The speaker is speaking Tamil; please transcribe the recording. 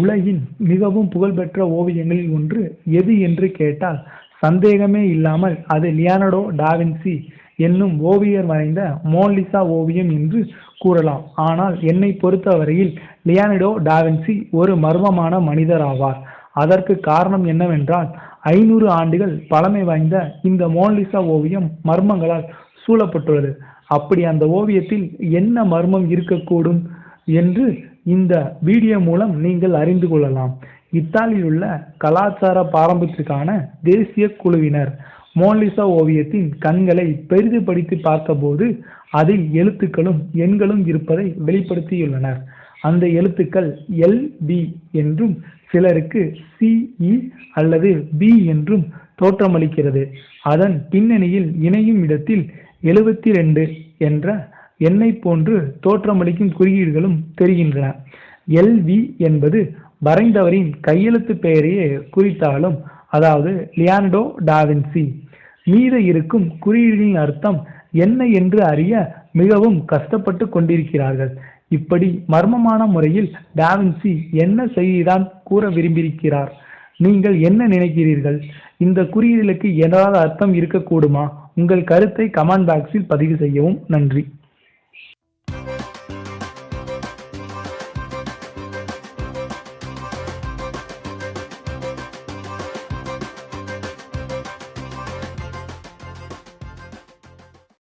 உலகின் மிகவும் புகழ்பெற்ற ஓவியங்களில் ஒன்று எது என்று கேட்டால் சந்தேகமே இல்லாமல் அது லியானடோ டாவின்சி என்னும் ஓவியர் வரைந்த மோன்லிசா ஓவியம் என்று கூறலாம். ஆனால் என்னை பொறுத்தவரையில் லியானடோ டாவின்சி ஒரு மர்மமான மனிதர் ஆவார் அதற்கு காரணம் என்னவென்றால் ஐநூறு ஆண்டுகள் பழமை வாய்ந்த இந்த மோன்லிசா ஓவியம் மர்மங்களால் சூழப்பட்டுள்ளது. அப்படி அந்த ஓவியத்தில் என்ன மர்மம் இருக்கக்கூடும் என்று இந்த வீடியோ மூலம் நீங்கள் அறிந்து கொள்ளலாம். இத்தாலியில் உள்ள கலாச்சார பாரம்பரியத்திற்கான தேசிய குழுவினர் மோனலிசா ஓவியத்தின் கண்களை பெரிதுபடுத்தி பார்த்தபோது அதில் எழுத்துக்களும் எண்களும் இருப்பதை வெளிப்படுத்தியுள்ளனர். அந்த எழுத்துக்கள் எல் பி என்றும் சிலருக்கு சிஇ e அல்லது பி என்றும் தோற்றமளிக்கிறது. அதன் பின்னணியில் இணையும் இடத்தில் எழுபத்தி ரெண்டு என்ற என்னை போன்று தோற்றமளிக்கும் குறியீடுகளும் தெரிகின்றன. எல்வி என்பது வரைந்தவரின் கையெழுத்து பெயரையே குறித்தாலும் அதாவது லியானடோ டாவின்சி மீத இருக்கும் குறியீடுகளின் அர்த்தம் என்ன என்று அறிய மிகவும் கஷ்டப்பட்டு கொண்டிருக்கிறார்கள். இப்படி மர்மமான முறையில் டாவின்சி என்ன செய்திதான் கூற விரும்பியிருக்கிறார்? நீங்கள் என்ன நினைக்கிறீர்கள்? இந்த குறியீடுகளுக்கு ஏதாவது அர்த்தம் இருக்கக்கூடுமா? உங்கள் கருத்தை கமெண்ட் பாக்ஸில் பதிவு செய்யவும் நன்றி.